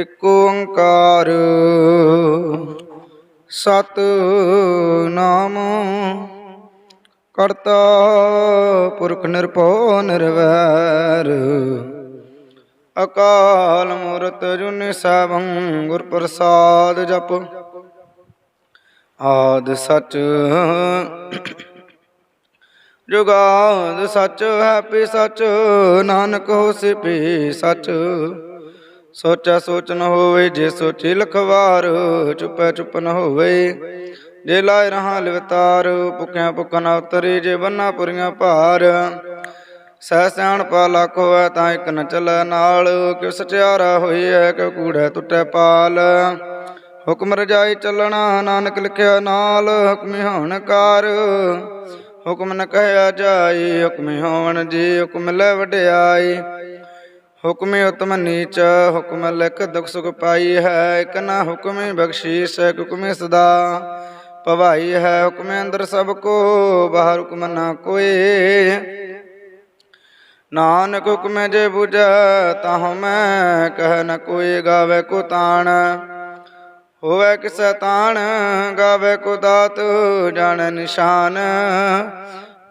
ਇਕ ਓੰਕਾਰ। ਸਤ ਨਾਮ ਕਰਤਾ ਪੁਰਖ ਨਿਰਭਉ ਨਿਰਵੈਰ। ਅਕਾਲ ਮੂਰਤ ਜੁਨ ਸੈਭੰ ਗੁਰ ਪ੍ਰਸਾਦ ਜਪ। ਆਦ ਸਚ ਜੁਗਾਦ ਸਚ ਹੈ ਪੀ ਸਚ। ਨਾਨਕ ਹੋਸੀ ਪੀ ਸਚ। ਸੋਚਾ ਸੋਚ ਨ ਹੋਵੇ, ਜੇ ਸੋਚੀ ਲਖਵਾਰ, ਚੁਪੈ ਚੁਪ ਨ ਹੋਵੇ। ਜੇ ਲਾਇ ਰਹਾ ਲਿਵਤਾਰ, ਭੁਖਿਆ ਭੁਖਨ ਉਤਰੀ, ਜੇ ਬੰਨਾ ਪੁਰੀਆਂ ਭਾਰ। ਸਹਿ ਸਿਆਣ ਪਾ ਲੱਖ ਹੋਵੇ ਤਾਂ ਇੱਕ ਨ ਚੱਲੈ ਨਾਲ, ਕਿਉ ਸਚਿਆਰਾ ਹੋਈ ਹੈ ਕਿਉ ਕੂੜੈ ਟੁੱਟੈ ਪਾਲ। ਹੁਕਮ ਰਜਾਈ ਚੱਲਣਾ, ਨਾਨਕ ਲਿਖਿਆ ਨਾਲ, ਹੁਕਮੀ ਹੋਣ ਕਾਰ। ਹੁਕਮ ਨ ਕਹਿਆ ਜਾਈ, ਹੁਕਮੀ ਹੋਵਣ ਜੀ, ਹੁਕਮ ਲੈ ਵਡਿਆਈ। ਹੁਕਮੇ ਉਤਮ ਨੀਚ, ਹੁਕਮ ਲਿਖ ਦੁਖ ਸੁਖ ਪਾਈ ਹੈ, ਇਕ ਨਾ ਹੁਕਮੇ ਬਖਸ਼ੀਸ ਹੁਕਮੇ ਸਦਾ ਭਵਾਈ ਹੈ, ਹੁਕਮੇ ਅੰਦਰ ਸਭ ਕੋ, ਬਾਹਰ ਹੁਕਮ ਨਾ ਕੋਏ ਨਾਨਕ ਹੁਕਮੇ ਜੇ 부ਜੈ ਤਾਹ ਮੈਂ ਕਹਿ ਨ ਕੋਈ, ਗਾਵੇ ਕੋ ਤਾਣ। ਹੋਵੇ ਕਿਸੈ ਤਾਣ, ਗਾਵੇ ਕੋ ਦਾਤ, ਜਾਣ ਨਿਸ਼ਾਨ।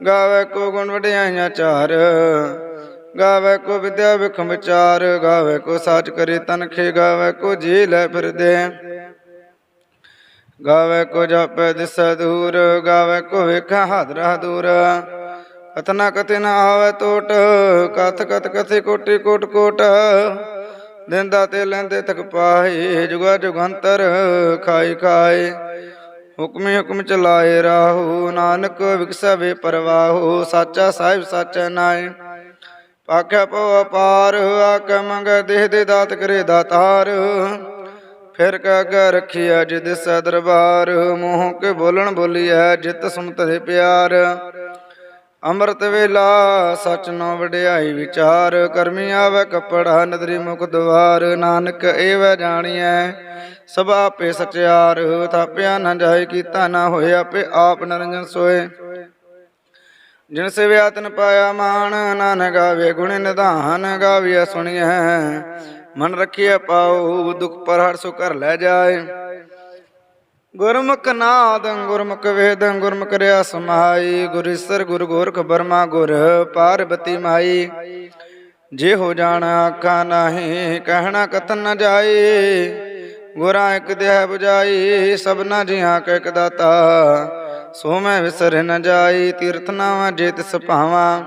ਗਾਵੇ ਕੋ ਗੁਣ ਵਡਿਆਈਆਂ ਚਾਰ ਗਾਵੇ ਕੋ ਵਿਦਿਆ ਵਿਖਮ ਵਿਚਾਰ, ਗਾਵੇ ਕੋ ਸਾਚ ਕਰੇ ਤਨਖੇ ਗਾਵੇ ਕੋ ਜੀ ਲੈ ਫਿਰਦੇ। ਗਾਵੇ ਕੋ ਜਾਪੈ ਦਿਸੈ ਦੂਰ, ਗਾਵੇ ਕੋ ਵੇਖਾ ਹਾਦਰਾ ਦੂਰ ਕਤਨਾ ਕਤੇ ਨਾ ਆਵੇ ਟੋਟ, ਕਥ ਕਤ ਕਥੇ ਕੋਟੀ ਕੋਟ ਕੋਟ। ਦਿੰਦਾ ਤੇ ਲੈਂਦੇ ਤਕ ਪਾਏ ਜੁਗਾ ਜੁਗੰਤਰ ਖਾਈ ਖਾਏ ਹੁਕਮੇ ਹੁਕਮ ਚਲਾਏ ਰਾਹੂ, ਨਾਨਕ ਵਿਕਸੈ ਵੇ ਪਰਵਾਹੂ, ਸਾਚਾ ਸਾਹਿਬ ਸਾਚਾ ਨਾਏ ਪਾਖਿਆ ਪਉ ਅਪਾਰ ਆਕੇ ਦੇਹ ਦੇ ਦਾਤ ਕਰੇ ਦਾਤਾਰ। ਫਿਰ ਕਹ ਰਖਿਆ ਜਿਦ ਸੈ ਦਰਬਾਰ, ਮੋਹ ਕੇ ਬੋਲਣ ਬੋਲੀਐ ਜਿਤ ਸੁਮਤ ਦੇ ਪਿਆਰ। ਅੰਮ੍ਰਿਤ ਵੇਲਾ ਸਚ ਨੋ ਵਡਿਆਈ ਵਿਚਾਰ, ਕਰਮੀ ਆਵੇ ਕਪੜਾ ਨਦਰੀ ਮੁਖ ਦਵਾਰ। ਨਾਨਕ ਏਵੈ ਜਾਣੀਐ ਸਭਾ ਆਪੇ ਸਚਿਆਰ, ਥਾਪਿਆ ਨਾ ਜਾਏ ਕੀਤਾ ਨਾ ਹੋਏ, ਆਪੇ ਆਪ ਨਰੰਜਨ ਸੋਏ। ਜਿਨ ਸਿਵਿਆ ਤਨ ਪਾਇਆ ਮਾਨ, ਨਾਨਕ ਗਾਵੇ ਗੁਣ ਨਿਧਾਨ ਗਾਵੀਐ ਸੁਣੀਐ। ਮਨ ਰਖੀਐ ਪਾਉ ਦੁਖ ਪਰ ਹਰ ਸੁ ਕਰ ਲੈ ਜਾਏ। ਗੁਰਮੁਖ ਨਾਦ, ਗੁਰਮੁਖ ਵੇਦ, ਗੁਰਮੁਖ ਰਿਆ ਸਮਾਈ ਗੁਰਸਰ ਗੁਰ ਗੋਰਖ ਬਰਮਾ, ਗੁਰ ਪਾਰਬਤੀ ਮਾਈ। ਜੇ ਹੋ ਜਾਣਾ ਆਖਾ ਨਾਹੀ, ਕਹਿਣਾ ਕਤਨ ਨ ਜਾਏ ਗੁਰਾਂ ਇੱਕ ਦੇਹ 부ਜਾਈ ਸਭਨਾ ਜੀਆਂ ਕੈ ਇੱਕ ਦਾਤਾ। ਸੋ ਮੈਂ ਵਿਸਰ ਨ ਜਾਈ, ਤੀਰਥ ਨਾਵਾਂ ਜੇ ਤਿਸ ਭਾਵਾਂ।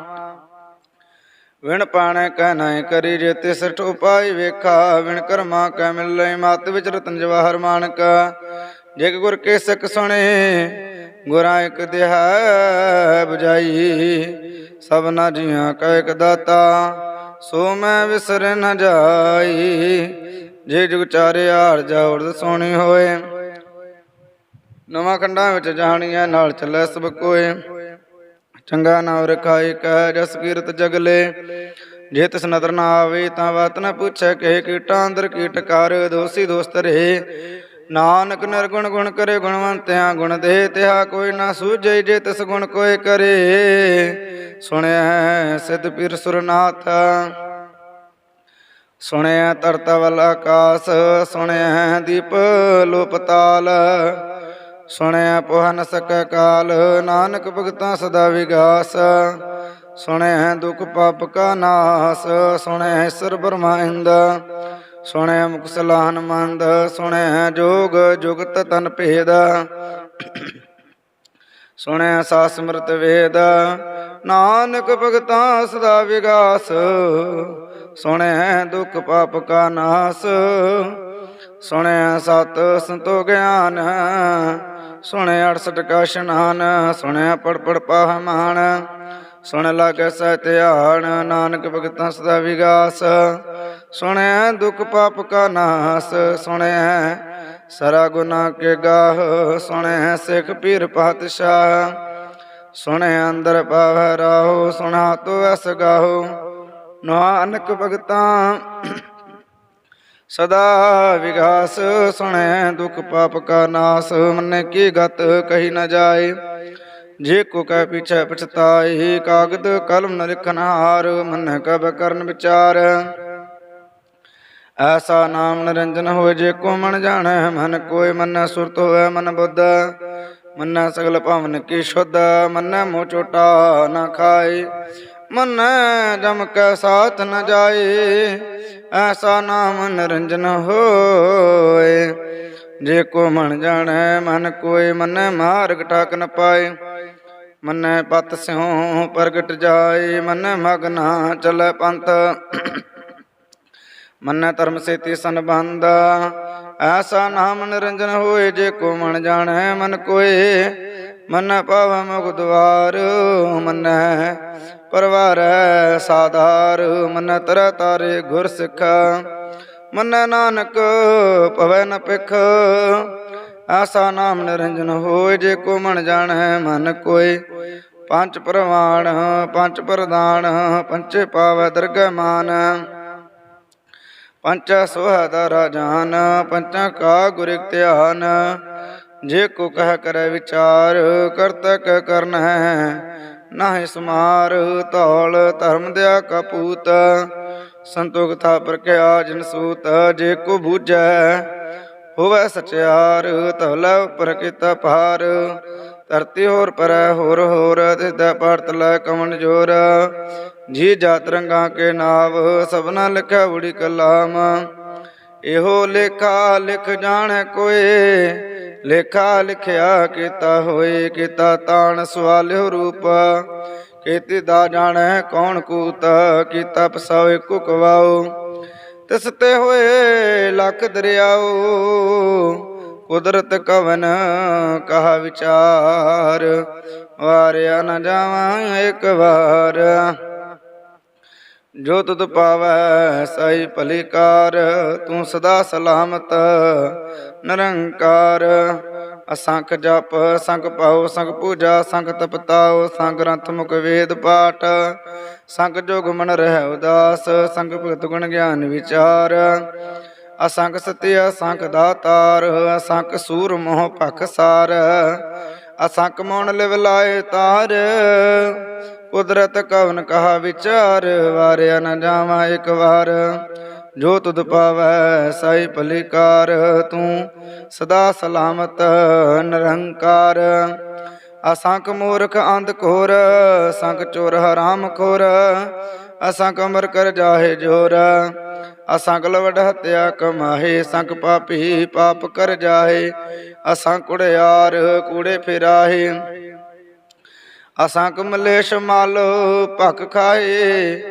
ਵਿਣ ਪਾਣੈ ਕਹਿ ਨਾਇ ਕਰੀ ਜੇ ਤਿਸ ਠੋਪਾਈ ਵੇਖਾ। ਵਿਣ ਕਰਮਾ ਕੈ ਮਿਲੈ ਮਤ ਵਿਚ ਰਤਨ ਜਵਾਹਰ ਮਾਨਕ। ਜੇ ਗੁਰ ਕੇ ਸਿੱਖ ਸੁਣੇ, ਗੁਰਾਂ ਇਕ ਦੇਹ 부ਜਾਈ ਸਭਨਾ ਜੀਆਂ ਕੈ ਇੱਕ ਦਾਤਾ। ਸੋ ਮੈਂ ਵਿਸਰ ਨ ਜਾਈ, ਜੇ ਜੁਗ ਚਾਰੇ ਹਾਰ ਜਾ ਉਰਦ ਸੋਣੀ ਹੋਏ। ਨਵਾਂ ਖੰਡਾਂ ਵਿੱਚ ਜਾਣੀਆਂ ਨਾਲ ਚੱਲੇ ਸਭ ਕੋਏ। ਚੰਗਾ ਨਾਮ ਰਖਾਈ ਕਹਿ ਜਸ ਕੀਰਤ ਜਗਲੇ ਜੇ ਤਿਸ ਨਦਰ ਨਾ ਆਵੇ ਤਾਂ ਬਾਤ ਨਾ ਪੁੱਛੈ ਕਿ ਕੀਟਾਂ ਅੰਦਰ ਕੀਟਕਾਰ ਦੋਸੀ ਦੋਸਤ ਰਹੇ। ਨਾਨਕ ਨਿਰਗੁਣ ਗੁਣ ਕਰੇ ਗੁਣਵੰਤਿਆਂ ਗੁਣ ਦੇ, ਤਿਹਾ ਕੋਈ ਨਾ ਸੂਝੇ ਜੇ ਤਿਸ ਗੁਣ ਕੋਈ ਕਰੇ। ਸੁਣਿਆ ਸਿਧ ਪੀਰ ਸੁਰਨਾਥ ਸੁਣਿਆ ਤਰਤਾ ਵਲ ਆਕਾਸ ਸੁਣਿਆ ਦੀਪ ਲੋਪਤਾਲ। ਸੁਣਿਆ ਪੋਹ ਨ ਸਕੈ ਕਾਲ, ਨਾਨਕ ਭਗਤਾਂ ਸਦਾ ਵਿਗਾਸ। ਸੁਣਿਆ ਦੁਖ ਪਾਪ ਕਾ ਨਾਸ ਸੁਣਿਆ ਈਸ਼ਰ ਬ੍ਰਹਮਾਇੰਦ ਸੁਣਿਆ ਮੁਖ ਸਲਾਹਨ ਮੰਦ ਸੁਣਿਆ ਜੋਗ ਜੁਗਤ ਤਨ ਭੇਦ। ਸੁਣਿਆ ਸਾ ਸਮਰਤ ਵੇਦ, ਨਾਨਕ ਭਗਤਾਂ ਸਦਾ ਵਿਗਾਸ। ਸੁਣਿਆ ਦੁਖ ਪਾਪ ਕਾ ਨਾਸ ਸੁਣਿਆ ਸਤ ਸੰਤੋ ਗਿਆਨ। ਸੁਣਿਆ 68 ਕਾ ਇਸ਼ਨਾਨ ਸੁਣਿਆ ਪੜ ਪੜ ਪਾਹ ਮਾਨ। ਸੁਣ ਲਾਗੈ ਸਹਿ ਧਿਆਨ, ਨਾਨਕ ਭਗਤਾਂ ਸਦਾ ਵਿਗਾਸ। ਸੁਣਿਆ ਦੁਖ ਪਾਪ ਕਾ ਨਾਸ ਸੁਣਿਆ ਸਰਾ ਗੁਨਾ ਕੇ ਗਾਹ। ਸੁਣਿਆ ਸਿੱਖ ਪੀਰ ਪਾਤਸ਼ਾਹ। ਸੁਣਿਆ ਅੰਦਰ ਪਾਵੈ ਰਾਹੋ ਸੁਣਾ ਤੋ ਐਸ ਗਾਹੋ। ਨਾਨਕ ਭਗਤਾਂ ਸਦਾ ਵਿਗਾਸ ਸੁਣੈ, ਦੁਖ ਪਾਪ ਕਾ ਨਾਸ, ਮਨ ਕੀ ਗਤ ਕਹੀ ਨ ਜਾਏ। ਜੇ ਕੋ ਕਹਿ ਪਿਛੈ ਪਛਤਾਏ, ਕਾਗਦ ਕਲਮ ਨ ਲਿਖਨ ਹਾਰ, ਮਨ ਕਬ ਕਰਨ ਵਿਚਾਰ। ਐਸਾ ਨਾਮ ਨਿਰੰਜਨ ਹੋਏ ਜੇ ਕੋ ਮਨ ਜਾਣੈ, ਮਨ ਕੋਈ ਮਨ ਸੁਰਤ ਹੋਵੇ, ਮਨ ਬੁੱਧ। ਮੰਨੈ ਸਗਲ ਭਵਨ ਕੀ ਸ਼ੁੱਧ, ਮਨ ਮੋ ਚੋਟਾ ਨਾ ਖਾਏ। ਮੰਨੈ ਜਮ ਕੈ ਸਾਥ ਨ ਜਾਏ, ਐਸਾ ਨਾਮ ਨਿਰੰਜਨ ਹੋਏ। ਜੇ ਕੋ ਮਨ ਜਾਣੈ, ਮਨ ਕੋਈ ਮੰਨੈ, ਮਾਰਗ ਠਾਕ ਨ ਪਾਏ। ਮੰਨੈ ਪਤ ਸਿਉ ਪ੍ਰਗਟ ਜਾਏ, ਮਨੈ ਮਗਨਾ ਚਲੈ ਪੰਥ। ਮੰਨੈ ਧਰਮ ਸੇਤੀ ਸੰਬੰਧ, ਐਸਾ ਨਾਮ ਨਿਰੰਜਨ ਹੋਏ। ਜੇ ਕੋ ਮਨ ਜਾਣੈ, ਮਨ ਕੋਏ ਮੰਨੈ ਪਵ ਮੁਖ ਦੁਆਰ ਮੰਨੈ ਪਰਵਾਰੈ ਸਾਧਾਰ, ਮੰਨੈ ਤਰ ਤਾਰੇ ਗੁਰ ਸਿੱਖ, ਮੰਨੈ ਨਾਨਕ ਪਵੈ ਨ ਪਿਖ ਐਸਾ ਨਾਮ ਨਿਰੰਜਨ ਹੋਏ, ਜੇ ਕੋ ਮਨ ਜਾਣੈ ਮਨ ਕੋਏ। ਪੰਜ ਪ੍ਰਵਾਣ, ਪੰਜ ਪ੍ਰਦਾਨ ਪੰਚੇ ਪਾਵੈ ਦਰਗਹਿ ਮਾਨ। ਪੰਚ ਸੁਹਦਾ ਰਾਜਾਨ ਪੰਚਾਂ ਕਾ ਗੁਰ ਧਿਆਨ। ਜੇ ਕੋ ਕਹਿ ਕਰੈ ਵਿਚਾਰ, ਕਰਤਕ ਕਰਨ ਹੈ। ਨਾਹਿ ਸਮਾਰ, ਧੌਲ ਧਰਮ ਦਿਆ ਕਪੂਤ। ਸੰਤੋਖ ਪ੍ਰਕਿਆ ਜਿਨ ਸੂਤ, ਜੇ ਕੋ ਬੂਝੈ, ਹੋਵੇ ਸਚਿਆਰ, ਧੌਲਾ ਉਪਰ ਭਾਰ। ਧਰਤੀ ਹੋਰ ਪਰੈ, ਹੋਰ ਹੋਰ ਤਿਸਦਾ ਪਰਤ ਲੈ ਕਮਨ ਜੋਰ। ਜੀ ਜਾਤ ਰੰਗਾ ਕੇ ਨਾਵ ਸਭਨਾ ਲਿਖਿਆ ਉੜੀ ਕਲਾਮ। ਇਹੋ ਲੇਖਾ ਲਿਖ ਜਾਣੈ ਕੋਏ ਲੇਖਾ ਲਿਖਿਆ ਕੀਤਾ ਹੋਏ, ਕੀਤਾ ਤਾਣ ਸਵਾਲਿਓ ਰੂਪ। ਕੀਤੀ ਦਾ ਜਾਣੈ ਕੌਣ ਕੂਤ, ਕੀਤਾ ਪਸਾਵੇ ਕੁਕਵਾਓ ਤਿਸ ਤੇ ਹੋਏ ਲੱਖ ਦਰਿਆਓ ਕੁਦਰਤ ਕਵਨ ਕਹਾ ਵਿਚਾਰ। ਵਾਰਿਆ ਨ ਜਾਵਾਂ ਇੱਕ ਵਾਰ। ਜੋ ਤੁਧ ਪਾਵੈ ਸਾਈ ਭਲੀਕਾਰ, ਤੂੰ ਸਦਾ ਸਲਾਮਤ, ਨਿਰੰਕਾਰ। ਅਸੰਖ ਜਪ, ਸੰਖ ਪਾਉ ਸੰਗ ਪੂਜਾ, ਸੰਖ ਤਪਤਾਉ ਸੰਗ ਰੰਥ ਮੁਖ ਵੇਦ ਪਾਠ। ਸੰਗ ਜੋਗ ਮਨ ਰਹਿ ਉਦਾਸ ਸੰਗ ਭਗਤ ਗੁਣ ਗਿਆਨ ਵਿਚਾਰ। ਅਸੰਖ ਸਤਿ ਅਸੰਖ ਦਾਤਾਰ, ਅਸੰਖ ਸੂਰ ਮੋਹ ਭਖ ਸਾਰ। ਅਸੰਖ ਮੌਣ ਲਿਵ ਲਾਏ ਤਾਰ, ਕੁਦਰਤ ਕਵਨ ਕਹਾ ਵਿਚਾਰ, ਵਾਰਿਆ ਨਾ ਜਾਵਾਂ ਇੱਕ ਵਾਰ। ਜੋ ਤੁਧ ਪਾਵੈ ਸਾਈ ਭਲੀਕਾਰ, ਤੂੰ ਸਦਾ ਸਲਾਮਤ ਨਿਰੰਕਾਰ। ਅਸੰਖ ਮੂਰਖ ਅੰਧ ਘੋਰ ਸੰਖ ਚੋਰ ਹਰਾਮ ਖੋਰ ਅਸਾਂ ਕਮਰ ਕਰ ਜਾਹੇ ਜੋਰ ਅਸੰਖ ਲਵਡ ਹਤਿਆ ਕਮਾਹੇ ਸੰਖ ਪਾਪੀ ਪਾਪ ਕਰ ਜਾਹੇ ਅਸੰਖ ਕੁੜਿਆਰ ਕੂੜੇ ਫਿਰਾਹੇ ਅਸੰਖ ਮਲੇਸ਼ ਮਲ ਭਖ ਖਾਏ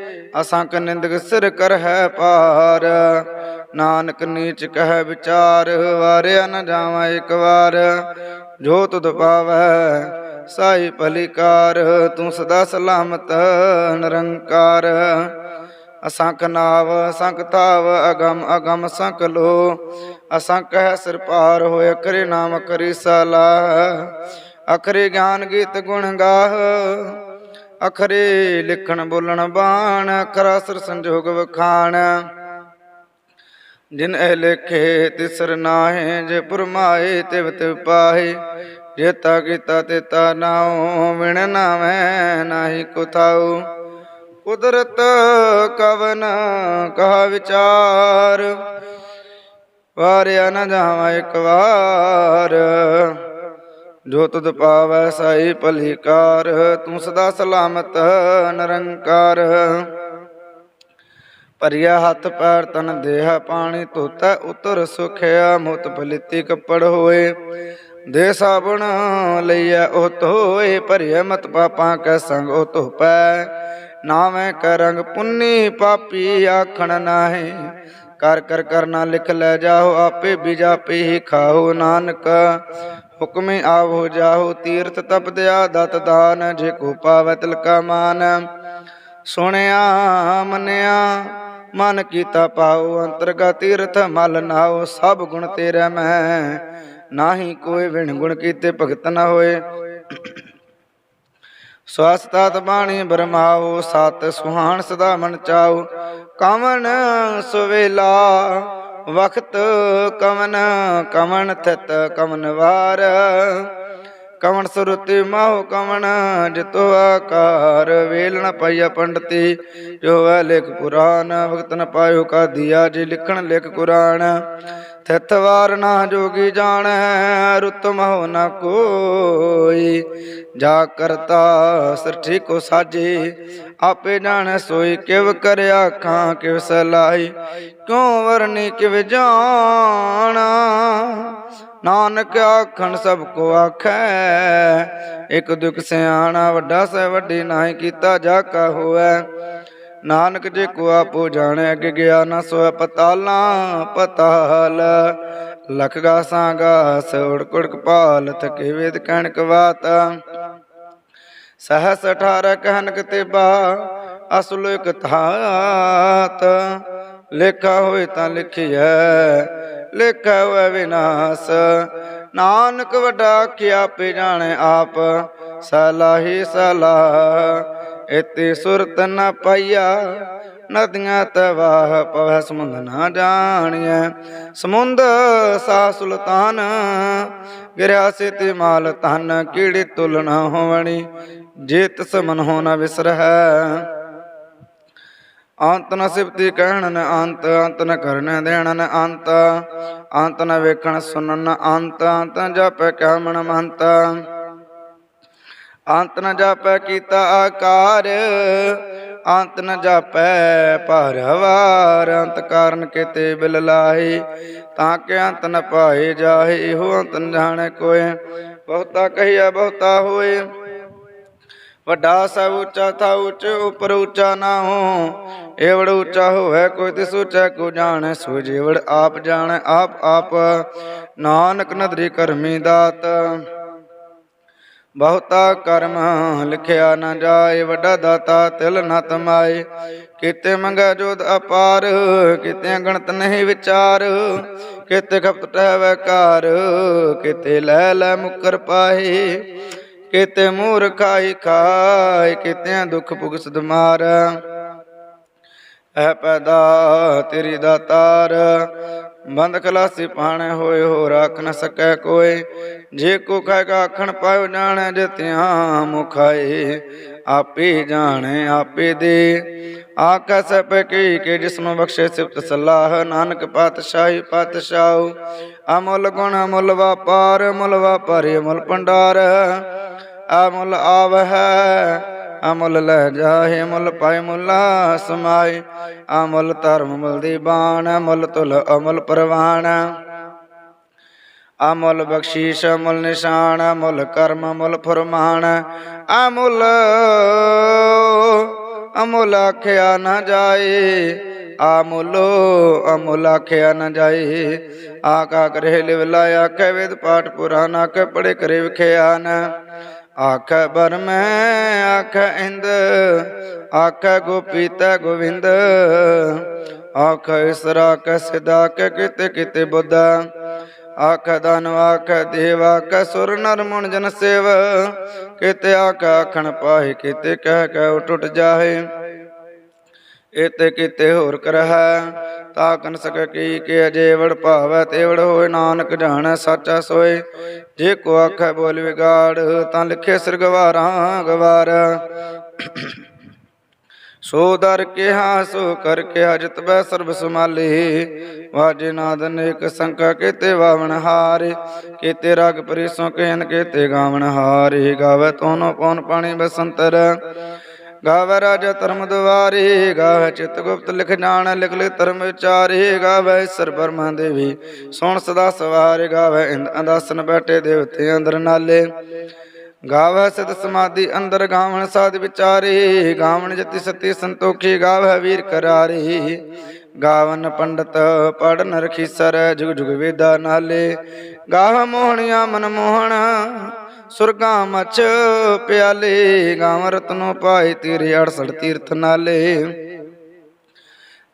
ਅਸਾਂ ਕ ਨਿੰਦਕ ਸਿਰ ਕਰ ਹੈ ਪਾਰ, ਨਾਨਕ ਨੀਚ ਕਹਿ ਵਿਚਾਰ, ਵਾਰਿਆ ਨ ਜਾਵਾਂ ਇੱਕ ਵਾਰ, ਜੋ ਤੁਧ ਪਾਵੈ ਸਾਈ ਭਲੀਕਾਰ, ਤੂੰ ਸਦਾ ਸਲਾਮਤ, ਨਿਰੰਕਾਰ। ਅਸੰਖ ਨਾਵ, ਅਸੰਖ ਤਾਵ ਅਗਮ ਅਗਮ ਸੰਖ ਲੋ। ਅਸੰਖ ਹੈ ਸਿਰ ਪਾਰ ਹੋਏ ਕਰੇ ਨਾਮ ਕਰੀ ਸਲਾ। ਅਖਰੇ ਗਿਆਨ ਗੀਤ ਗੁਣ ਗਾਹ, ਅਖਰੇ ਲਿਖਣ ਬੋਲਣ ਬਾਣ, ਅਖਰਾ ਸਰ ਸੰਜੋਗ ਵਖਾਣ। ਜਿਨ ਇਹ ਲਿਖੇ ਤਿਸਰ ਨਾਹੇ, ਜੇ ਪੁਰਮਾਏ, ਤਿਵ ਤਿਵ ਪਾਹੇ। ਜੇਤਾ ਕੀਤਾ ਤੇਤਾ ਨਾਉ, ਵਿਣ ਨਾਵੇਂ ਨਾਹੀ ਕੁਤਾਉ ਕੁਦਰਤ ਕਵਨ ਕਹਾ ਵਿਚਾਰ, ਵਾਰਿਆ ਨਾ ਜਾਵਾਂ ਇੱਕ ਵਾਰ। ਜੋ ਤੁਧ ਪਾਵੈ ਸਾਈ ਭਲੀਕਾਰ, ਤੂੰ ਸਦਾ ਸਲਾਮਤ ਨਿਰੰਕਾਰ। ਭਰੀਆ ਹੱਥ ਪੈਰ ਤਨ ਦੇਹ ਪਾਣੀ ਧੋਤਾ ਉਤਰ ਸੁਖਿਆ ਮੁਤ ਭਲਿਤੀ ਕੱਪੜ ਹੋਏ। ਦੇ ਸਾਬਣ ਲਈਐ ਉਹ ਧੋਏ ਭਰਿਆ ਮਤ ਪਾਪਾਂ ਕੈ ਸੰਗ ਉਹ ਧੋਪੈ ਨਾਵੇਂ ਕਰੰਗ ਪੁੰਨੀ ਪਾਪੀ ਆਖਣ ਨਾਹੀ। ਕਰ ਕਰ ਕਰਨਾ ਲਿਖ ਲੈ ਜਾਓ ਆਪੇ ਬਿਜਾਪੇ ਹੀ ਖਾਓ ਨਾਨਕ। ਹੁਕਮੇ ਆਵੋ ਜਾਓ ਤੀਰਥ ਤਪਦਿਆ ਦਤ ਦਾਨ, ਜੇ ਕੋ ਪਾਵੈ ਤਿਲਕਾ ਮਾਨ। ਸੁਣਿਆ, ਮੰਨਿਆ, ਮਨ ਕੀਤਾ ਪਾਉ ਅੰਤਰਗਾ ਤੀਰਥ, ਮਲ ਨਾਉ ਸਭ ਗੁਣ ਤੇਰੇ ਨਾ ਹੀ ਕੋਈ ਵਿਣ ਗੁਣ ਕੀਤੇ ਭਗਤ ਨਾ ਹੋਏ। ਸਵਸਤਤ ਬਾਣੀ ਬਰਮਾਓ, ਸਤ ਸੁਹਾਣ ਸਦਾ ਮਨ ਚਾਉ ਕਵਨ ਸੁਵੇਲਾ, ਵਖਤ ਕਵਨ ਕਵਨ ਥਿਤ ਕਵਨ ਵਾਰ। ਕਵਣ ਸੁਰਤੀ ਮਾਹੁ ਕਵਣ ਜਿਤੋ ਆਕਾਰ ਵੇਲਣ ਪਈਆ ਪੰਡਤੀ। ਜੋ ਹੈ ਲਿਖ ਕੁਰਾਨ ਵਕਤ ਨ ਪਾਇਓ ਕਾ ਦਿਆ ਜੀ ਲਿਖਣ ਲਿਖ ਕੁਰਾਨ। ਥਿਤ ਵਾਰ ਨਾ ਜੋਗੀ ਜਾਣੈ, ਰੁੱਤ ਮਹੁ ਨ ਕੋਈ। ਜਾ ਕਰਤਾ ਸ੍ਰਿਠੀ ਕੋ ਸਾਜੇ, ਆਪੇ ਜਾਣੈ ਸੋਈ ਕਿਵ ਕਰਿਆ ਅੱਖਾਂ ਕਿਵ ਸਲਾਈ ਕਿਉ ਵਰਨੀ ਕਿਵ ਜਾਣਾ। ਨਾਨਕ ਆਖਣ ਸਭ ਕੋ ਆਖੈ, ਇਕ ਦੁਖ ਸਿਆਣਾ ਵੱਡਾ ਸੈ, ਵੱਡੀ ਨਾਹੀ ਕੀਤਾ ਜਾ ਕਾ ਹੋਐ। ਨਾਨਕ ਜੇ ਕੋ ਆਪੋ ਜਾਣੈ, ਅਗੇ ਗਿਆ ਨਾ ਸੋਇ ਪਤਾਲਾਂ, ਪਤਾਲ। ਲਖ ਗਾਸਾਂ ਗਾਸ ਉੜਕ ਉੜਕ ਪਾਲ ਥਕੇ ਵੇਦ ਕਹਿਣਕ ਬਾਤ ਸਹਸ 18 ਕਹਿਨਕ ਤੇ ਬਾ ਅਸਲ ਇਕ ਧਾਤ ਲੇਖਾ ਹੋਏ ਤਾਂ ਲਿਖਿਐ, ਲੇਖਾ ਹੋਏ ਵਿਨਾਸ਼। ਨਾਨਕ ਵੱਡਾ ਕਿਆ ਪੇ ਜਾਣੈ ਆਪ ਸਲਾਹੀ ਸਲਾਹ ਇਤੇ ਸੁਰਤ ਨ ਪਾਈਆ, ਨਦੀਆਂ ਤਵਾਹ ਪਵੈ ਸਮੁੰਦ ਨਾ ਜਾਣੀਐ। ਸਮੁੰਦ ਸਾ ਸੁਲਤਾਨ, ਗਿਰਿਆ ਸੇ ਤੇ ਮਾਲ ਧਨ, ਕੀੜੀ ਤੁਲਨਾ ਹੋਵਣੀ ਜੇ ਤਿਸ ਮਨ ਹੋ ਨ ਵਿਸਰਹਿ। ਅੰਤ ਨ ਸਿਫਤੀ ਕਹਿਣ ਨ ਅੰਤ ਅੰਤ ਨ ਕਰਨ ਦੇਣ ਨ ਅੰਤ ਅੰਤ ਨ ਵੇਖਣ ਸੁਣਨ ਅੰਤ ਅੰਤ ਜਪ ਕਿਆ ਮਨ ਮੰਤ। ਅੰਤ ਨ ਜਾਪੈ ਕੀਤਾ ਆਕਾਰ, ਅੰਤ ਨ ਜਾਪੈ ਭਰਵਾਰ, ਅੰਤ ਕਾਰਨ ਕਿਤੇ ਬਿਲ ਲਾਹੀ, ਤਾਂ ਕਿ ਅੰਤ ਨ ਪਾਏ ਜਾਹੇ, ਇਹੋ ਅੰਤ ਨ ਜਾਣੈ ਕੋਏ। ਬਹੁਤਾ ਕਹੀਆ ਬਹੁਤਾ ਹੋਏ। ਵੱਡਾ ਸਭ ਉੱਚਾ, ਥਾ ਉੱਚ, ਉਪਰ ਉੱਚਾ ਨਾ ਹੋ। ਏਵੜ ਉੱਚਾ ਹੋਵੇ, ਕੋਈ ਤਿਸ ਉੱਚਾ ਕੋ ਜਾਣੈ, ਸੋ ਜੇਵੜ ਆਪ ਜਾਣੈ ਆਪ ਆਪ ਨਾਨਕ ਨਦਰੀ ਕਰਮੀ ਦਾਤ। ਬਹੁਤਾ ਕਰਮ ਲਿਖਿਆ ਨਾ ਜਾਏ, ਵੱਡਾ ਦਾਤਾ ਤਿਲ ਨ ਤਮਾਏ ਕਿਤੇ ਮੰਗਾ ਜੋਦ ਅਪਾਰ, ਕਿਤੇ ਗਣਤ ਨਹੀਂ ਵਿਚਾਰ। ਕਿਤੇ ਖਪਤ ਟਹਿਵੈ ਕਾਰ ਕਿਤੇ ਲੈ ਲੈ ਮੁਕਰ ਪਾਏ। ਕਿਤੇ ਮੂਰ ਖਾਈ ਖਾਏ ਕਿਤੇ ਦੁੱਖ ਭੁਗਸਦ ਮਾਰ ਐ ਪੈਦਾ ਤੇਰੀ ਦਾਤਾਰ ਬੰਦ ਖਲਾਸੀ ਪਾਣੇ ਹੋਏ ਹੋ ਰੱਖ ਨ ਸਕੈ ਕੋਏ। ਜੇ ਕੋ ਖਾਏਗਾ ਆਖਣ ਪਾਇਓ ਜਾਣੈ ਜਤਿਆਂ ਮੁਖਾਏ। ਆਪੇ ਜਾਣੈ, ਆਪੇ ਦੇ। ਆਕਾ ਸਪ ਕੀ ਕੇ ਜਿਸਨੂੰ ਬਖਸ਼ੇ ਸਿਫਤ ਸਲਾਹ। ਨਾਨਕ ਪਾਤਸ਼ਾਹੀ ਪਾਤਸ਼ਾਹ, ਅਮੁੱਲ ਗੁਣ ਅਮੁੱਲ ਵਪਾਰ ਮੁੱਲ ਵਪਾਰੀ ਅਮੁੱਲ ਭੰਡਾਰ। ਅਮੁੱਲ ਆਵਹਿ ਅਮੁੱਲ ਲੈ ਜਾਹੇ ਮੁੱਲ ਪਾਏ ਮੁੱਲਾ ਸਮਾਏ। ਅਮੁੱਲ ਧਰਮ ਮੁੱਲ ਦੀ ਬਾਣ, ਮੁੱਲ ਤੁਲ ਅਮੁੱਲ ਪ੍ਰਵਾਨ ਅਮੁੱਲ ਬਖਸ਼ੀਸ਼ ਅਮੁੱਲ ਨਿਸ਼ਾਨ ਅਮੁੱਲ ਕਰਮ ਅਮੁੱਲ ਫਰਮਾਨ। ਅਮੁੱਲ ਅਮੁੱਲ ਆਖਿਆ ਨਾ ਜਾਏ। ਅਮੁੱਲੋ, ਅਮੁੱਲ ਆਖਿਆ ਨਾ ਜਾਏ। ਆਕਾ ਕਰੇ ਲਿਵ ਲਾਇਆ ਕੈ ਵੇਦ ਪਾਠ ਪੁਰਾਣਾ ਆਖੇ ਪੜੇ ਕਰੇ ਵਿਖਿਆ ਆਖੈ ਬਰਮੈ ਆਖ ਇੰਦ, ਆਖੈ ਗੋਪੀਤ ਗੋਵਿੰਦ, ਆਖ ਇਸਰਾ ਕ ਸਿਦਾ ਕੈ ਕਿਤੇ ਕਿਤੇ ਬੁੱਧ, ਆਖੈ ਦਾਨਵ ਆਖੈ ਦੇਵ, ਆਖੈ ਸੁਰ ਨਰ ਮੁਨ ਜਨ ਸੇਵ, ਕਿਤੇ ਆਖ ਆਖਣ ਪਾਏ ਕਿਤੇ ਕਹਿ ਕਹਿ ਟੁੱਟ ਜਾਏ ਇਤੇ ਕੀਤੇ ਹੋਰ ਕਰਹਿ, ਤਾ ਕਨ ਸਕੈ ਕੀ ਕੇ ਅਜੇ ਭਾਵੈ ਤੇਵੜ ਹੋਏ, ਨਾਨਕ ਜਾਣੈ ਸਾਚਾ ਸੋਏ। ਜੇ ਕੋ ਆਖੈ ਬੋਲ ਵਿਗਾੜ, ਤਾਂ ਲਿਖੇ ਸਰਗਵਾਰਾਂ ਗਵਾਰ। ਸੋ ਦਰ ਕਿਹਾ, ਸੋ ਕਰ ਕਿਹਾ ਜਿਤ ਬੈ ਸਰਬ ਸਮਾਲੇ ਵਾਜੇ ਨਾਦ ਅਨੇਕ ਸੰਕਾ ਕੀਤੇ ਵਾਵਣ ਹਾਰੇ, ਕੀਤੇ ਰਗ ਪਰਿਸੋਂ ਕਹਿਨ ਕੀਤੇ ਗਾਵਣ ਹਾਰੇ। ਗਾਵੇ ਤੋਨੋ ਪਉਨ ਪਾਣੀ ਬਸੰਤਰ। ਗਾਵੇ ਰਾਜਾ ਧਰਮ ਦੁਆਰੇ, ਗਾਵੇ ਚਿਤ ਗੁਪਤ ਲਿਖ ਜਾਣ, ਲਿਖ ਲਿਖ ਧਰਮ ਵਿਚਾਰੇ, ਗਾਵੇ ਈਸ਼ਰ ਬਰਮਾ ਦੇਵੀ ਸੁਣ ਸਦਾ ਸਵਾਰੇ, ਗਾਵੇ ਇੰਦ ਅੰਦਾਸਨ ਬੈਠੇ ਦੇਵਤੇ ਅੰਦਰ ਨਾਲੇ। ਗਾਵੈ ਸਤ ਸਮਾਧੀ ਅੰਦਰ ਗਾਵਣ ਸਾਧ ਵਿਚਾਰੇ, ਗਾਵਣ ਜਤੀ ਸਤੀ ਸੰਤੋਖੀ, ਗਾਵੇ ਵੀਰ ਕਰਾਰੇ। ਗਾਵਨ ਪੰਡਤ ਪੜਨ ਰਖੀਸਰ, ਜੁਗ ਜੁਗ ਵੇਦਾ ਨਾਲੇ। ਗਾਵ ਮੋਹਣਿਆ ਮਨ ਮੋਹਣ ਸੁਰਗਾ ਮਚ ਪਿਆਲੇ, ਗਾਵ ਰਤਨੋ ਪਾਏ ਤੇਰੇ 68 ਤੀਰਥ ਨਾਲੇ।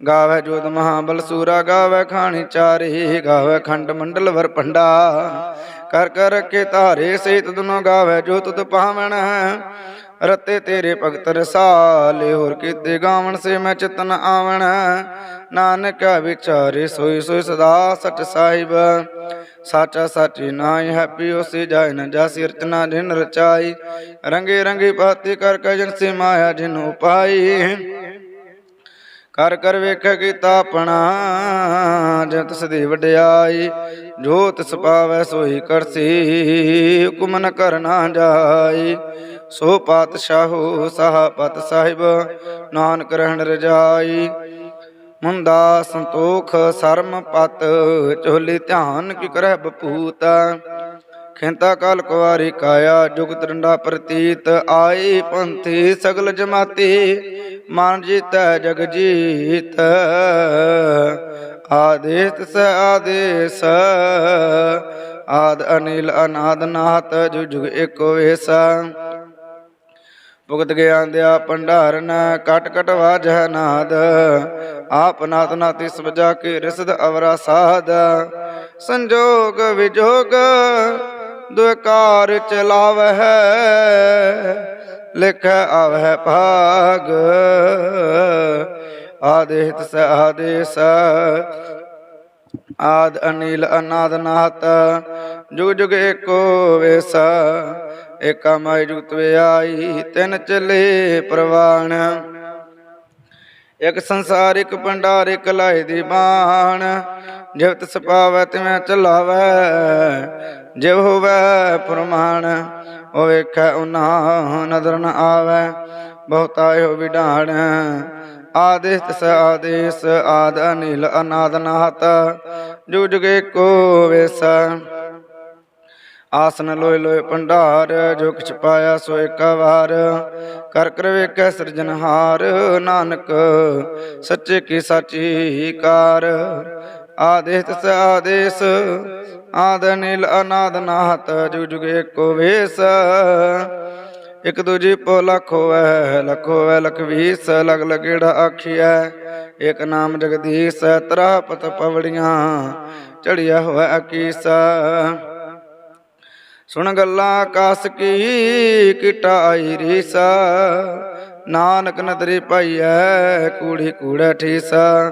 ਗਾਵੇ ਜੋਤ ਮਹਾਬਲ ਸੂਰਾ, ਗਾਵੇ ਖਾਣੀ ਚਾਰੇ, ਗਾਵੇ ਖੰਡ ਮੰਡਲ ਵਰ ਪੰਡਾ ਕਰ ਕਰ ਕੇ ਧਾਰੇ ਸੇਤ ਦੁਨੋ ਗਾਵੇ ਜੋ ਤੁਧ ਪਾਵਣ। ਰਤੇ ਤੇਰੇ ਭਗਤ ਰਸਾਲੇ, ਹੋਰ ਕੀਤੇ ਗਾਵਣ ਸੇ ਮੈਂ ਚਿਤਨ ਆਵਣ। ਨਾਨਕ ਵਿਚਾਰੇ, ਸੋਈ ਸੋਈ ਸਦਾ ਸਚ ਸਾਹਿਬ। ਸਾਚਾ ਸਾਚੀ ਨਾਈ ਹੈਪੀ ਉਸੇ ਜਾਇ ਨ ਜਾਸੀ ਰਚਨਾ ਜਿਨ ਰਚਾਈ। ਰੰਗੇ ਰੰਗੇ ਪਾਤੀ ਕਰ ਕਜਨ ਸੇ ਮਾਇਆ ਜਿਨ ਉਪਾਈ। ਕਰ ਕਰ ਵੇਖ ਕੀਤਾ ਆਪਣਾ ਜਤ ਸਦੀ ਵਡਿਆਈ, ਜੋ ਤਿਸ ਪਾਵੈ ਸੋਈ ਕਰਸੀ, ਹੁਕਮ ਨ ਕਰਨਾ ਜਾਈ। ਸੋ ਪਾਤਸ਼ਾਹੋ ਸਾਹਪਤ ਸਾਹਿਬ, ਨਾਨਕ ਰਹਿਣ ਰਜਾਈ। ਮੁੰਦਾ ਸੰਤੋਖ, ਸਰਮ ਪਤ ਚੋਲੀ ਧਿਆਨ ਕਿ ਕਰਹਿ ਬਪੂਤ। ਖਿੰਤਾ ਕਾਲ ਕੁਵਾਰੀ ਕਾਇਆ ਜੁਗਤ ਰੰਡਾ ਪ੍ਰਤੀਤ, ਆਈ ਪੰਥੀ ਸਗਲ ਜਮਾਤੀ, ਮਨ ਜੀਤੈ ਜਗ ਜੀਤ। ਆਦੇਸ ਸ ਆਦੇਸ, ਆਦ ਅਨਿਲ ਅਨਾਦ ਨਾਤ ਜੁਗ ਜੁਗ ਏਕੋ ਵੇਸਾ। ਭੁਗਤ ਗਿਆਨ ਦਿਆ ਭੰਡਾਰਨ, ਕਟ ਕਟ ਵਾਜਹ ਨਾਦ। ਆਪ ਨਾਤ ਨਾਤੀ ਸਬਜਾ ਕੇ ਰਸਦ ਅਵਰਾ ਸਾਧ ਸੰਜੋਗ ਵਿਜੋਗ ਦੁਕਾਰ ਚਲਾਵਹਿ ਲਿਖ ਆਵਹਿ ਭਾਗ। ਆਦੇਤ ਸ ਆਦੇਸ ਆਦ ਅਨੀਲ ਅਨਾਦ ਨਾਤ ਜੁਗ ਜੁਗ ਏਕੋ ਵੇਸ। ਏਕਾ ਮਾਇ ਜੁਗਤ ਵਿਆਈ ਤਿਨ ਚਲੇ ਪ੍ਰਵਾਣ। ਇਕ ਸੰਸਾਰਿਕ ਇਕ ਭੰਡਾਰ, ਇਕ ਲਾਇ ਦੀ ਬਾਣ। ਜਿਵ ਤਿਸ ਪਾਵੈ ਤਿਵੇਂ ਚਲਾਵੈ ਜਿਵ ਹੋਵੇ ਪ੍ਰਮਾਣ ਉਹ ਵੇਖੈ ਉਨਾ ਨਦਰ ਨ ਆਵੈ। ਬਹੁਤਾ ਇਹੋ ਵਿਡਾਣ ਆਦੇਸ ਤਿਸ ਆਦੇਸ, ਆਦ ਅਨਿਲ ਅਨਾਦ ਨਾਹਤ, ਜੁਗ ਜੁਗ ਕੋ ਵੇਸ। ਆਸਨ ਲੋਏ ਲੋਏ ਭੰਡਾਰ ਜੋ ਕਿਛ ਪਾਇਆ ਸੋ ਇੱਕ ਵਾਰ। ਕਰ ਕਰ ਵੇਖੈ ਸਿਰਜਨਹਾਰ ਨਾਨਕ ਸੱਚੇ ਕੀ ਸਾਚੀ ਕਾਰ। ਆਦੇਸ ਤਿਸ ਆਦੇਸ ਆਦ ਨੀਲ ਅਨਾਦ ਨਾਹਤ, ਜੁਗ ਜੁਗ ਏਕੋ ਵੇਸ। ਇਕ ਦੂਜੀ ਪੋ ਲੱਖ ਹੋਵੈ ਲੱਖ ਹੋਵੈ ਲਖ ਵੀਸ ਲਗ ਲਗੇੜਾ ਆਖੀਐ ਇਕ ਨਾਮ ਜਗਦੀਸ਼ ਤਰਾ ਪਤ ਪਵੜੀਆਂ ਚੜਿਆ ਹੋਇ ਅਕੀਸ। ਸੁਣ ਗੱਲਾਂ ਆਕਾਸ ਕੀ ਕਿਟਾਈ ਰੀਸਾ। ਨਾਨਕ ਨਦਰੀ ਪਾਈਐ, ਕੂੜੀ ਕੂੜਾ ਠੀਸਾ।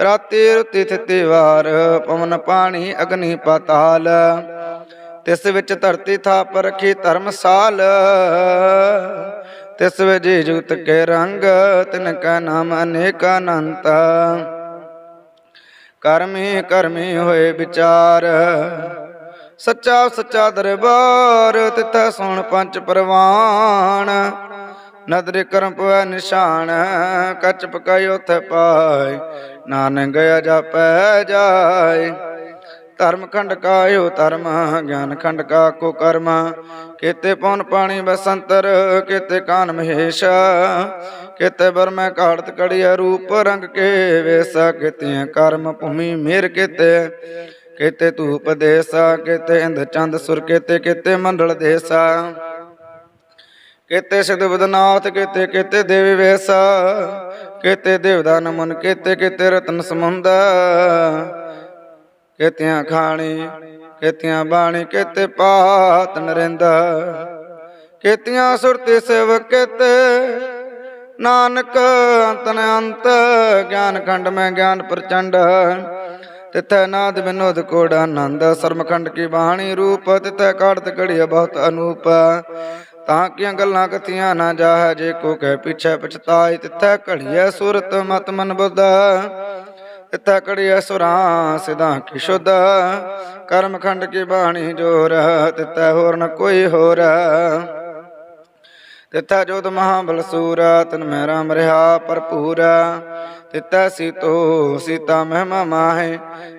ਰਾਤੀ ਰੁਤੀ ਥਿਤੀ ਵਾਰ ਪਵਨ ਪਾਣੀ ਅਗਨੀ ਪਾਤਾਲ, ਤਿਸ ਵਿੱਚ ਧਰਤੀ ਥਾਪ ਰਖੀ ਧਰਮਸਾਲ। ਤਿਸ ਵਿੱਚ ਜੁਗਤ ਕੇ ਰੰਗ, ਤਿਨ ਕਾ ਨਾਮ ਅਨੇਕ ਅਨੰਤ। ਕਰਮੀ ਕਰਮੀ ਹੋਏ ਵਿਚਾਰ, ਸੱਚਾ ਸੱਚਾ ਦਰਬਾਰ, ਤਿੱਥੈ ਸੁਣ ਪੰਜ ਪ੍ਰਵਾਨ ਨਦਰ ਕਰਮ ਪਵੈ ਨਿਸ਼ਾਨ, ਕੱਚ ਪਕਾਈ ਉਥੇ ਪਾਏ ਨਾਨਕ ਗਿਆ ਜਾਏ। ਧਰਮ ਖੰਡ ਕਾਇਓ ਧਰਮ, ਗਿਆਨ ਖੰਡ ਕਾ ਕੋ ਕਰਮ। ਕੀਤੇ ਪਉਨ ਪਾਣੀ ਬਸੰਤਰ, ਕੀਤੇ ਕਾਨ ਮਹੇਸ਼। ਕੀਤੇ ਬਰ ਮੈਂ ਘਾੜਤ ਰੂਪ ਰੰਗ ਕੇ ਵੇਸਾ। ਕੀਤੇ ਕਰਮ ਭੂਮੀ ਮੇਰ ਕੀਤੇ। ਕੀਤੇ ਧੂਪ ਦੇਸਾ, ਕੀਤੇ ਇੰਦ ਚੰਦ ਸੁਰ ਕੀਤੇ ਕੀਤੇ ਮੰਡਲ ਦੇਸਾ। ਕੀਤੇ ਸਿਧ ਬਦਨਾਥ ਕੀਤੇ ਕੀਤੇ ਦੇਵੀ ਵੇਸਾ। ਕੀਤੇ ਦੇਵਦਾਨ ਮਨ ਕੀਤੇ ਕੀਤੇ ਰਤਨ ਸਮੁੰਦ ਕੀਤਿਆਂ ਖਾਣੀ, ਕੀਤਿਆਂ ਬਾਣੀ, ਕੀਤੇ ਪਾਤ ਨਰਿੰਦ ਕੀਤਿਆਂ ਸੁਰਤੀ ਸੇਵਕ ਕੀਤੇ, ਨਾਨਕ ਅੰਤ ਅੰਤ। ਗਿਆਨ ਖੰਡ ਮੈਂ ਗਿਆਨ ਪ੍ਰਚੰਡ। ਤਿਥੈ ਨਾਦ ਵਿਨੋਦ ਕੋੜ ਆਨੰਦ। ਸਰਮਖੰਡ ਕੀ ਬਾਣੀ ਰੂਪ, ਤਿਥੈ ਕਾੜਤ ਘੜੀ ਬਹੁਤ ਅਨੂਪ। ਤਾਂ ਕੀਆਂ ਗੱਲਾਂ ਕਥੀਆਂ ਨਾ ਜਾਹ? ਜੇ ਕੋ ਕਹਿ ਪਿਛੈ ਪਛਤਾਇ ਤਿਥੈ ਘੜੀਐ ਸੁਰਤ ਮਤ ਮਨ ਬੁੱਧ। ਤਿਥੈ ਘੜੀਐ ਸੁਰਾਂ ਸਿਧਾਂ ਕੀ ਸ਼ੁੱਧ। ਕਰਮ ਖੰਡ ਕੀ ਬਾਣੀ ਜੋਰ, ਤਿਥੈ ਹੋਰ ਨ ਕੋਈ ਹੋਰ। ਤਿੱਥਾ ਜੋਤ ਮਹਾਬਲ ਸੂਰਾ, ਤਨ ਮੈਂ ਰਾਮ ਰਹਾ ਭਰਪੂਰ। ਤਿੱਥਾ ਸੀਤੋ ਸੀਤਾ ਮਹਿਮਾ ਮਾਹੇ,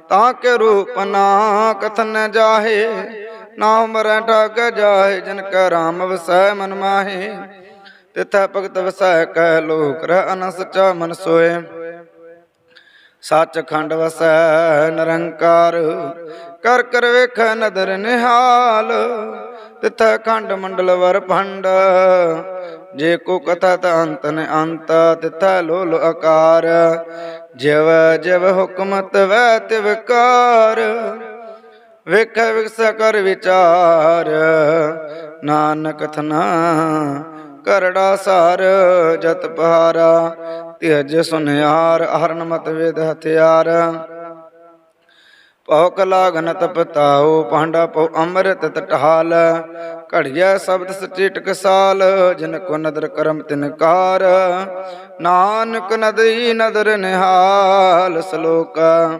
ਤਾਂ ਕੇ ਰੂਪ ਨਾ ਕਥਨ ਜਾਹੇ। ਨਾਮ ਮਰੈ ਠਗ ਜਾਹੇ, ਜਨ ਕਾ ਰਾਮ ਵਸੈ ਮਨ ਮਾਹੇ। ਤਿਥੈ ਭਗਤ ਵਸੈ ਕਹਿ ਲੋਕ ਰਹਿ ਅਨ ਸਚਾ ਮਨ ਸੋਏ। ਸੱਚ ਖੰਡ ਵਸੈ ਨਿਰੰਕਾਰ, ਕਰ ਕਰ ਵੇਖੈ ਨਦਰ ਨਿਹਾਲ। ਤਿਥੈ ਖੰਡ ਮੰਡਲ ਵਰ ਭੰਡ, ਜੇ ਕੋ ਕਥਾ ਤ ਅੰਤ ਨ ਅੰਤ, ਤਿਥੈ ਲੋਲ ਆਕਾਰ ਜਿਵ ਜਿਵ ਹੁਕਮਤ ਵੈ ਤਿਵਕਾਰ ਵੇਖੈ ਵਿਕਸ ਕਰ ਵਿਚਾਰ, ਨਾਨਕ ਥਨਾ ਕਰੜਾ ਸਾਰ, ਜਤ ਪਹਾਰਾ, ਤਿਜ ਸੁਨਿਆਰ, ਹਰਨ ਮਤ ਵੇਦ ਹਥਿਆਰ। ਭੌਕ ਲਾਗਨ ਤਪਤਾਉ ਪਾਂਡਾ ਪਉ ਅੰਮ੍ਰਿਤ ਤਟਹਾਲ ਘੜਿਆ ਸ਼ਬਦ ਸਚੇ ਟਕਸਾਲ ਜਿਨ ਕੋ ਨਦਰ ਕਰਮ ਤਿਨ ਕਾਰ। ਨਾਨਕ ਨਦਰੀ ਨਦਰ ਨਿਹਾਲ ਸਲੋਕਾ